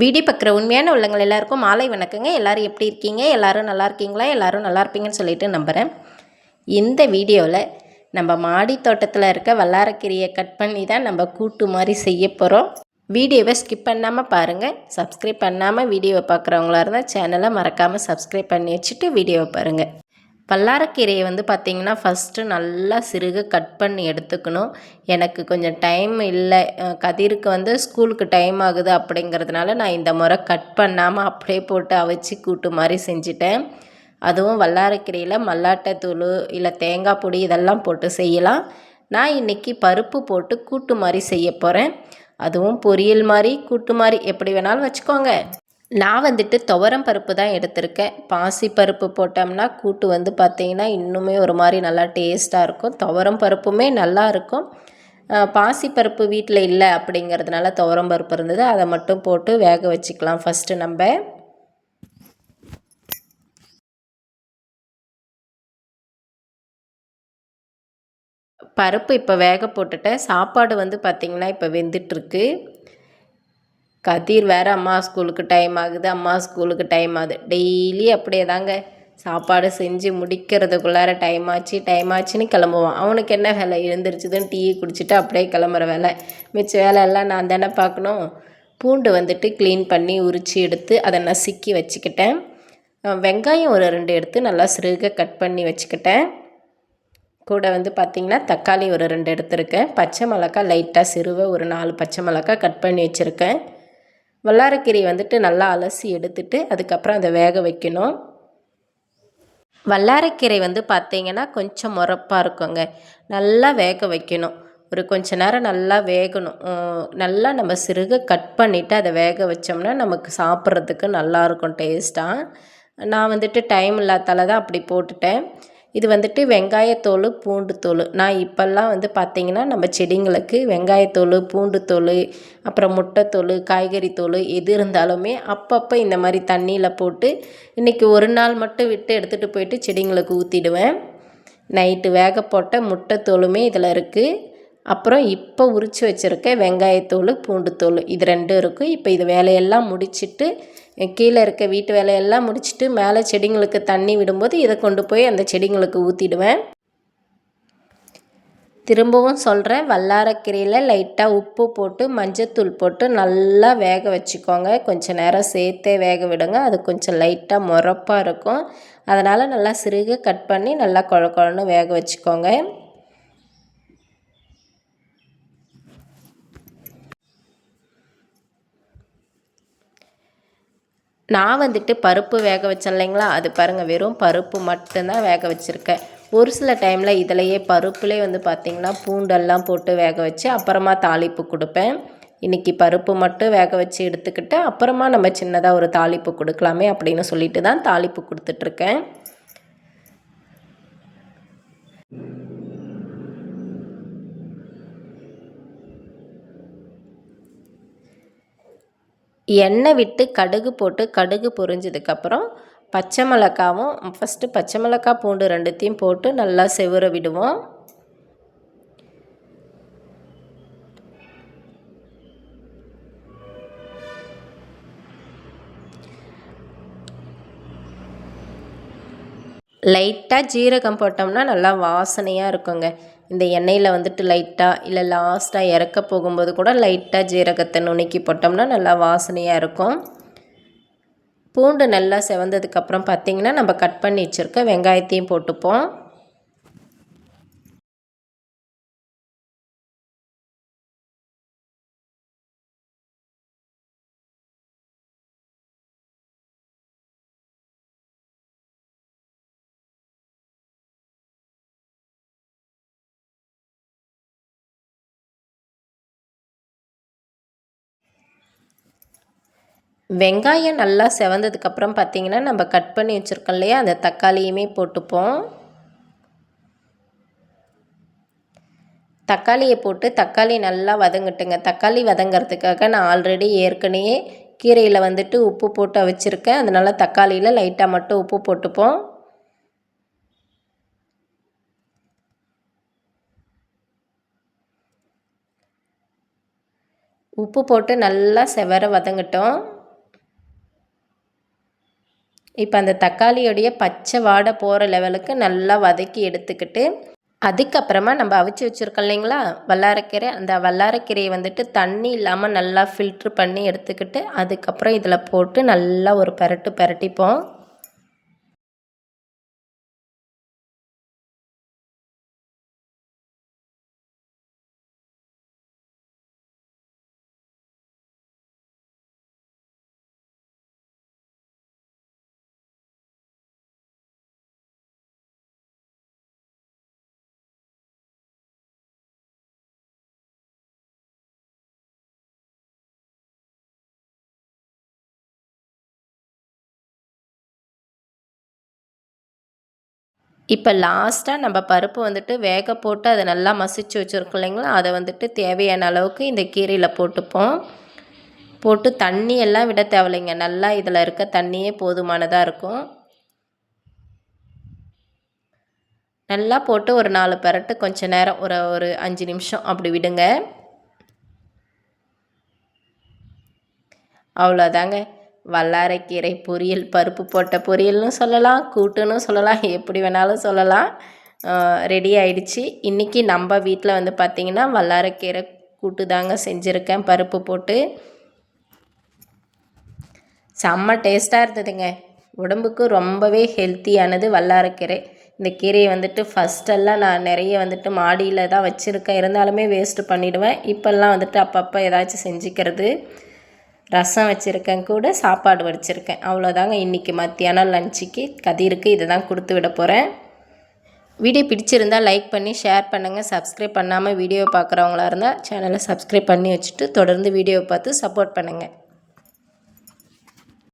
Video பார்க்குற உண்மையான உள்ளங்கள் எல்லாருக்கும் மாலை வணக்கங்க. எல்லோரும் எப்படி இருக்கீங்க? எல்லோரும் நல்லா இருக்கீங்களா? எல்லோரும் நல்லா இருப்பீங்கன்னு சொல்லிட்டு நம்புகிறேன் இந்த வீடியோவில் நம்ம மாடி தோட்டத்தில் இருக்க வல்லாரக்கீரையை கட் பண்ணி தான் நம்ம கூட்டு மாதிரி செய்ய போகிறோம் வீடியோவை ஸ்கிப் பண்ணாமல் பாருங்கள் சப்ஸ்கிரைப் பண்ணாமல் வீடியோவை பார்க்குறவங்களா இருந்தால் சேனலை மறக்காமல் சப்ஸ்கிரைப் பண்ணி வச்சுட்டு வீடியோவை பாருங்கள் பல்லாரக்கீரையை வந்து பார்த்திங்கன்னா ஃபஸ்ட்டு நல்லா சிறுக கட் பண்ணி எடுத்துக்கணும். எனக்கு கொஞ்சம் டைம் இல்லை. கதிருக்கு வந்து ஸ்கூலுக்கு டைம் ஆகுது அப்படிங்கிறதுனால நான் இந்த முறை கட் பண்ணாமல் அப்படியே போட்டு அவிச்சு கூட்டு மாதிரி செஞ்சுட்டேன். அதுவும் வல்லாரக்கீரையில் மல்லாட்டைத்தூள் இல்லை தேங்காய் பொடி இதெல்லாம் போட்டு செய்யலாம். நான் இன்றைக்கி பருப்பு போட்டு கூட்டு மாதிரி செய்ய போகிறேன் அதுவும் பொரியல் மாதிரி கூட்டு மாதிரி எப்படி வேணாலும் வச்சுக்கோங்க. நான் வந்துட்டு துவரம் பருப்பு தான் எடுத்திருக்கேன். பாசி பருப்பு போட்டோம்னா கூட்டு வந்து பார்த்திங்கன்னா இன்னுமே ஒரு மாதிரி நல்லா டேஸ்ட்டாக இருக்கும். துவரம் பருப்புமே நல்லா இருக்கும். பாசி பருப்பு வீட்டில் இல்லை அப்படிங்கிறதுனால துவரம் பருப்பு இருந்தது. அதை மட்டும் போட்டு வேக வச்சுக்கலாம் ஃபஸ்ட்டு நம்ம. பருப்பு இப்போ வேக போட்டுட்டேன். சாப்பாடு வந்து பார்த்திங்கன்னா இப்போ வெந்துட்டுருக்கு. கதிர் வேறு அம்மா ஸ்கூலுக்கு டைம் ஆகுது அம்மா ஸ்கூலுக்கு டைம் ஆகுது. டெய்லி அப்படியே தாங்க சாப்பாடு செஞ்சு முடிக்கிறதுக்குள்ளார டைம் ஆச்சு டைம் ஆச்சுன்னு கிளம்புவான். அவனுக்கு என்ன வேலை? எழுந்திரிச்சதுன்னு டீ குடிச்சிட்டு அப்படியே கிளம்புற வேலை. மிச்ச வேலையெல்லாம் நான் தானே பார்க்கணும். பூண்டு வந்துட்டு க்ளீன் பண்ணி உரித்து எடுத்து அதை நசுக்கி வச்சுக்கிட்டேன். வெங்காயம் ஒரு ரெண்டு எடுத்து நல்லா சிறுக கட் பண்ணி வச்சுக்கிட்டேன். கூட வந்து பார்த்திங்கன்னா தக்காளி ஒரு ரெண்டு எடுத்துருக்கேன். பச்சை மிளகா லைட்டாக சிறுவை ஒரு நாலு பச்சை மிளகா கட் பண்ணி வச்சுருக்கேன். வல்லாரக்கீரை வந்துட்டு நல்லா அலசி எடுத்துட்டு அதுக்கப்புறம் அதை வேக வைக்கணும். வல்லாரக்கீரை வந்து பார்த்திங்கன்னா கொஞ்சம் முறப்பாக இருக்குங்க. நல்லா வேக வைக்கணும். ஒரு கொஞ்ச நேரம் நல்லா வேகணும். நல்லா நம்ம சிறுக கட் பண்ணிவிட்டு அதை வேக வச்சோம்னா நமக்கு சாப்பிட்றதுக்கு நல்லாயிருக்கும் டேஸ்ட்டாக நான் வந்துட்டு டைம் இல்லாதால தான் அப்படி போட்டுட்டேன். இது வந்துட்டு வெங்காயத்தோல் பூண்டு தோல் நான் இப்போல்லாம் வந்து பார்த்திங்கன்னா நம்ம செடிங்களுக்கு வெங்காயத்தோல் பூண்டு தோல் அப்புறம் முட்டைத்தோல் காய்கறி தோல் எது இருந்தாலுமே அப்பப்போ இந்த மாதிரி தண்ணியில் போட்டு இன்றைக்கி ஒரு நாள் மட்டும் விட்டு எடுத்துகிட்டு போயிட்டு செடிங்களுக்கு ஊற்றிடுவேன் நைட்டு வேக போட்ட முட்டைத்தோலுமே இதில் இருக்குது அப்புறம் இப்போ உரித்து வச்சுருக்க வெங்காயத்தூள் பூண்டுத்தோல் இது ரெண்டும் இருக்கும். இப்போ இது வேலையெல்லாம் முடிச்சுட்டு கீழே இருக்க வீட்டு வேலையெல்லாம் முடிச்சுட்டு மேலே செடிங்களுக்கு தண்ணி விடும்போது இதை கொண்டு போய் அந்த செடிங்களுக்கு ஊற்றிடுவேன் திரும்பவும் சொல்கிறேன் வல்லாரக்கீரையில் லைட்டாக உப்பு போட்டு மஞ்சத்தூள் போட்டு நல்லா வேக வச்சுக்கோங்க. கொஞ்சம் நேரம் சேர்த்தே வேக விடுங்க. அது கொஞ்சம் லைட்டாக முறப்பாக இருக்கும். அதனால் நல்லா சிறுக கட் பண்ணி நல்லா குழ குழன்னு வேக வச்சுக்கோங்க. நான் வந்துட்டு பருப்பு வேக வச்சேன் இல்லைங்களா? அது பாருங்கள் வெறும் பருப்பு மட்டும்தான் வேக வச்சுருக்கேன். ஒரு சில டைமில் இதிலையே பருப்புலேயே வந்து பார்த்திங்கன்னா பூண்டெல்லாம் போட்டு வேக வச்சு அப்புறமா தாளிப்பு கொடுப்பேன். இன்றைக்கி பருப்பு மட்டும் வேக வச்சு எடுத்துக்கிட்டு அப்புறமா நம்ம சின்னதாக ஒரு தாளிப்பு கொடுக்கலாமே அப்படின்னு சொல்லிட்டு தான் தாளிப்பு கொடுத்துட்ருக்கேன் எண்ணெய் விட்டு கடுகு போட்டு கடுகு பொரிஞ்சதுக்கப்புறம் பச்சை மிளகாவும் ஃபஸ்ட்டு பச்சை மிளகா பூண்டு ரெண்டுத்தையும் போட்டு நல்லா செவர விடுவோம். லைட்டாக ஜீரகம் போட்டோம்னா நல்லா வாசனையாக இருக்குங்க. இந்த எண்ணெயில் வந்துட்டு லைட்டாக இல்லை லாஸ்ட்டாக இறக்க போகும்போது கூட லைட்டாக ஜீரகத்தை நுணுக்கி போட்டோம்னா நல்லா வாசனையாக இருக்கும். பூண்டு நல்லா செவந்ததுக்கப்புறம் பார்த்திங்கன்னா நம்ம கட் பண்ணி வச்சுருக்க வெங்காயத்தையும் போட்டுப்போம். வெங்காயம் நல்லா செவந்ததுக்கப்புறம் பார்த்திங்கன்னா நம்ம கட் பண்ணி வச்சுருக்கோம் இல்லையா? அந்த தக்காளியுமே போட்டுப்போம். தக்காளியை போட்டு தக்காளி நல்லா வதங்கட்டுங்க. தக்காளி வதங்கிறதுக்காக நான் ஆல்ரெடி ஏற்கனவே கீரையில் வந்துட்டு உப்பு போட்டு வச்சுருக்கேன். அதனால் தக்காளியில் லைட்டாக மட்டும் உப்பு போட்டுப்போம். உப்பு போட்டு நல்லா செவர வதங்கட்டும். இப்போ அந்த தக்காளியோடைய பச்சை வாடை போகிற லெவலுக்கு நல்லா வதக்கி எடுத்துக்கிட்டு அதுக்கப்புறமா நம்ம அவிச்சு வச்சுருக்கோம் இல்லைங்களா? வல்லாரக்கீரை. அந்த வல்லாரக்கீரையை வந்துட்டு தண்ணி இல்லாமல் நல்லா ஃபில்ட்ரு பண்ணி எடுத்துக்கிட்டு அதுக்கப்புறம் இதில் போட்டு நல்லா ஒரு பரட்டு பரட்டிப்போம். இப்போ லாஸ்ட்டாக நம்ம பருப்பு வந்துட்டு வேக போட்டு அதை நல்லா மசிச்சு வச்சுருக்கோம் இல்லைங்களா? அதை வந்துட்டு தேவையான அளவுக்கு இந்த கீரையில் போட்டுப்போம். போட்டு தண்ணி எல்லாம் விட தேவையில்லைங்க. நல்லா இதில் இருக்க தண்ணியே போதுமானதாக இருக்கும். நல்லா போட்டு ஒரு நாலு பரட்டு கொஞ்சம் நேரம் ஒரு ஒரு அஞ்சு நிமிஷம் அப்படி விடுங்க. அவ்வளோதாங்க வல்லாரைக்கீரை பொரியல் பருப்பு போட்ட பொரியல்னு சொல்லலாம் கூட்டுன்னு சொல்லலாம் எப்படி வேணாலும் சொல்லலாம். ரெடி ஆயிடுச்சு. இன்றைக்கி நம்ம வீட்டில் வந்து பார்த்திங்கன்னா வல்லாரைக்கீரை கூட்டு தாங்க செஞ்சுருக்கேன் பருப்பு போட்டு. செம்ம டேஸ்ட்டாக இருந்ததுங்க. உடம்புக்கு ரொம்பவே ஹெல்த்தியானது வல்லாரக்கீரை. இந்த கீரையை வந்துட்டு ஃபஸ்ட்டெல்லாம் நான் நிறைய வந்துட்டு மாடியில் தான் வச்சுருக்கேன். இருந்தாலுமே வேஸ்ட்டு பண்ணிவிடுவேன் இப்போல்லாம் வந்துட்டு அப்பப்போ ஏதாச்சும் செஞ்சுக்கிறது. ரசம் வச்சுருக்கேன் கூட சாப்பாடு வடிச்சிருக்கேன் அவ்வளோதாங்க இன்றைக்கி மத்தியானம் லஞ்சுக்கு கதிருக்கு இதை தான் கொடுத்து விட போகிறேன் வீடியோ பிடிச்சிருந்தால் லைக் பண்ணி ஷேர் பண்ணுங்கள் சப்ஸ்கிரைப் பண்ணாமல் வீடியோ பார்க்குறவங்களா இருந்தால் சேனலை சப்ஸ்கிரைப் பண்ணி வச்சுட்டு தொடர்ந்து வீடியோ பார்த்து சப்போர்ட் பண்ணுங்கள்